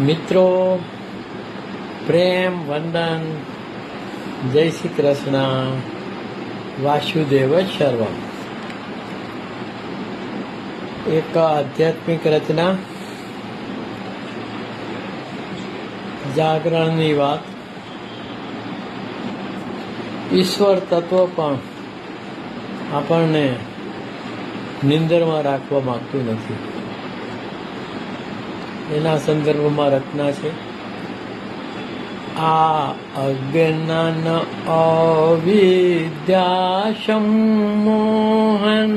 મિત્રો, પ્રેમ, વંદન, જય શ્રી કૃષ્ણ, વાસુદેવ સર્વમ એક આધ્યાત્મિક રચના. જાગરણની વાત. ઈશ્વર તત્વ પણ આપણને નિંદરમાં રાખવા માંગતું નથી. એના સંદર્ભમાં રચના છે. આ અજ્ઞાન અવિદ્યા સંમોહન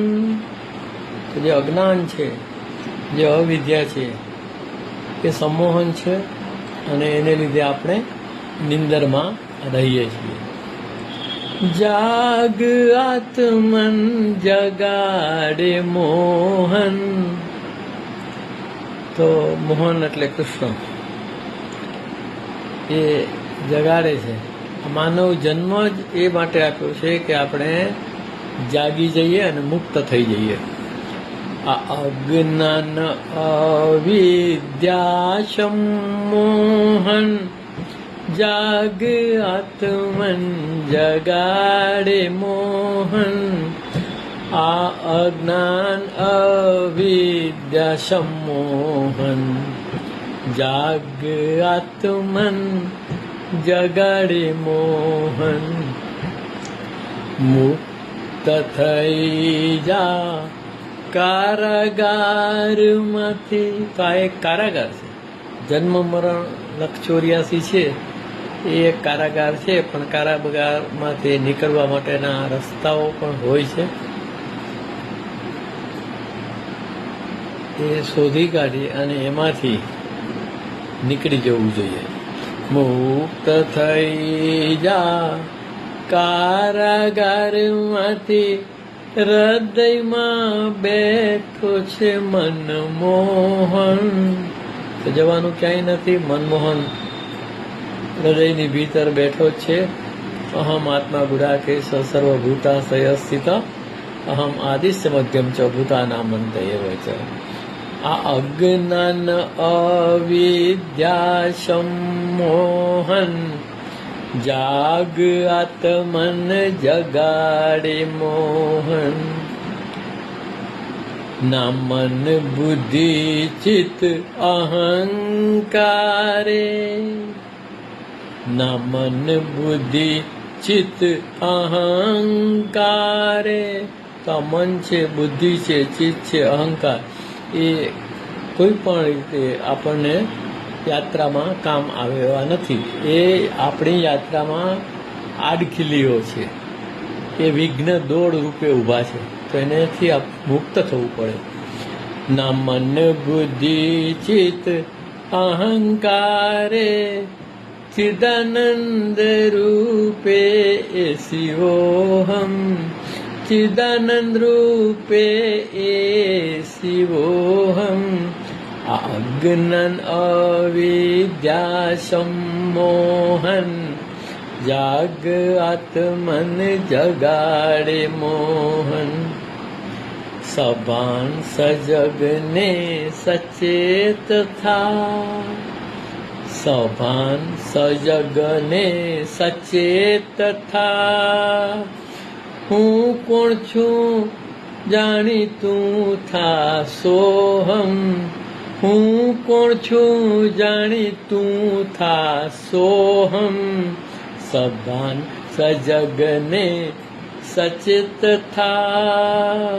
તો જે અજ્ઞાન છે, જે અવિદ્યા છે, એ સંમોહન છે અને એને લીધે આપણે નિંદરમાં રહીએ છીએ. જાગ આત્મન જગાડે મોહન. તો મોહન એટલે કૃષ્ણ. એ જગાડે છે. માનવ જન્મ જ એ માટે આપ્યો છે કે આપણે જાગી જઈએ અને મુક્ત થઈ જઈએ. આ અજ્ઞાન અવિદ્યાશમ મોહન જાગ આત્મન જગાડે મોહન આ અજ્ઞાન અવિદ્યા સમોહન જાગ જગાડે મોહન મુક્ત થઈ જા કારાગારમાંથી તો આ એક કારાગાર છે જન્મ મરણ લક્ષોરિયાસી છે એ એક કારાગાર છે પણ કારાગારમાંથી નીકળવા માટેના રસ્તાઓ પણ હોય છે એ શોધી કાઢી અને એમાંથી નીકળી જવું જોઈએ. મુક્ત થઈ જા, કારાગારમાંથી હૃદયમાં બેઠો છે મનમોહન. તો જવાનું ક્યાંય નથી, મનમોહન હૃદયની ભીતર બેઠો છે. અહમ આત્મા ગુડા કે સર્વભૂતા સયસ્થિત અહમ આદિશ્ય મધ્યમ ચ ભૂતાના મંત એવો છે અજ્ઞાન અવિદ્યા સમોહન જાગ આત્મન જગાડે મોહન ના મન બુદ્ધિ ચિત અહંકારે ના મન બુદ્ધિ ચિત અહંકારે તો મન છે બુદ્ધિ છે ચિત્ત છે અહંકાર એ કોઈ પણ રીતે આપણને યાત્રામાં કામ આવે એવા નથી. એ આપણી યાત્રામાં આડખીલીઓ છે. એ વિઘ્ન દોડ રૂપે ઊભા છે. તો એનેથી મુક્ત થવું પડે. ના મન બુદ્ધિ ચિત્ત અહંકારે ચિદાનંદ રૂપે એ શિવોહમ એ શિવોહમ અજ્ઞાન અવિદ્યા સંમોહન જાગ આત્મન જગાડે મોહન સભાન સજગને સચેત થા સભાન સજગને સચેત થા હું કોણ છું? જાણી તું થા સોહમ હું કોણ છું? જાણી તું થા સોહમ સભાન સજગને સચેત થા.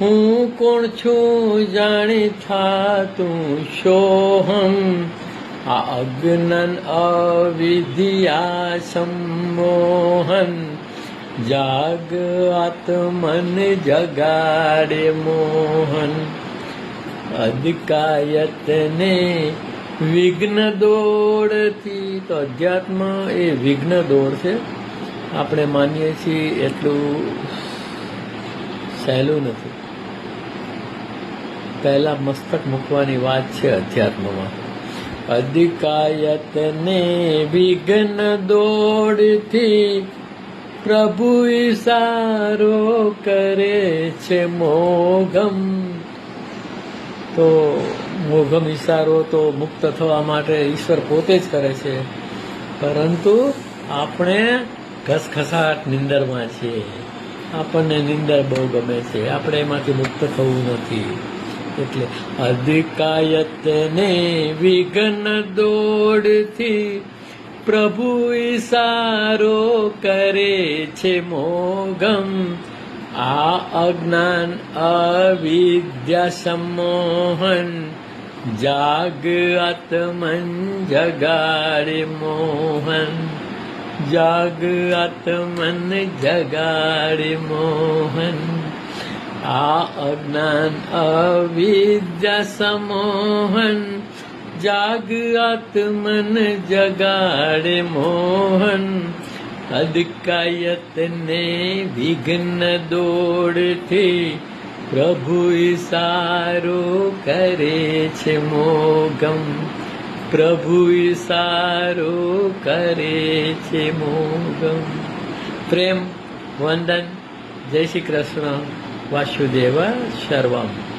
હું કોણ છું? જાણી થા તું સોહમ અજ્ઞાન અવિદ્યા સંમોહન. જાગ આત્મન જગાડે મોહન. અધિકાયતને વિઘ્ન દોડથી, તો અધ્યાત્મ એ વિઘ્ન દોડ છે. આપણે માનીએ છીએ એટલું સહેલું નથી. પહેલા મસ્તક મૂકવાની વાત છે અધ્યાત્મમાં. અધિકાયતને વિઘ્ન દોડથી પ્રભુ ઈશારો કરે છે મોઘમ. તો મોઘમ ઈશારો તો મુક્ત થવા માટે ઈશ્વર પોતે જ કરે છે. પરંતુ આપણે ઘસઘસાટ નિંદરમાં છીએ. આપણને નિંદર બહુ ગમે છે. આપણે એમાંથી મુક્ત થવું નથી. એટલે અધિકાયતને વિઘ્ન દોડથી પ્રભુ ઈશારો કરે છે મોગમ આ અજ્ઞાન અવિદ્યા સમોહન જાગ આત્મન જગાડે મોહન જાગ આત્મન જગાડે મોહન આ અજ્ઞાન અવિદ્યા સમોહન જાગ આત્મન જગાડે મોહન અદકાયતને વિઘ્ન દોડથી પ્રભુ સારો કરે છે મોગમ પ્રભુ સારો કરે છે મોગમ પ્રેમ વંદન જય શ્રી કૃષ્ણ વાસુદેવ સર્વમ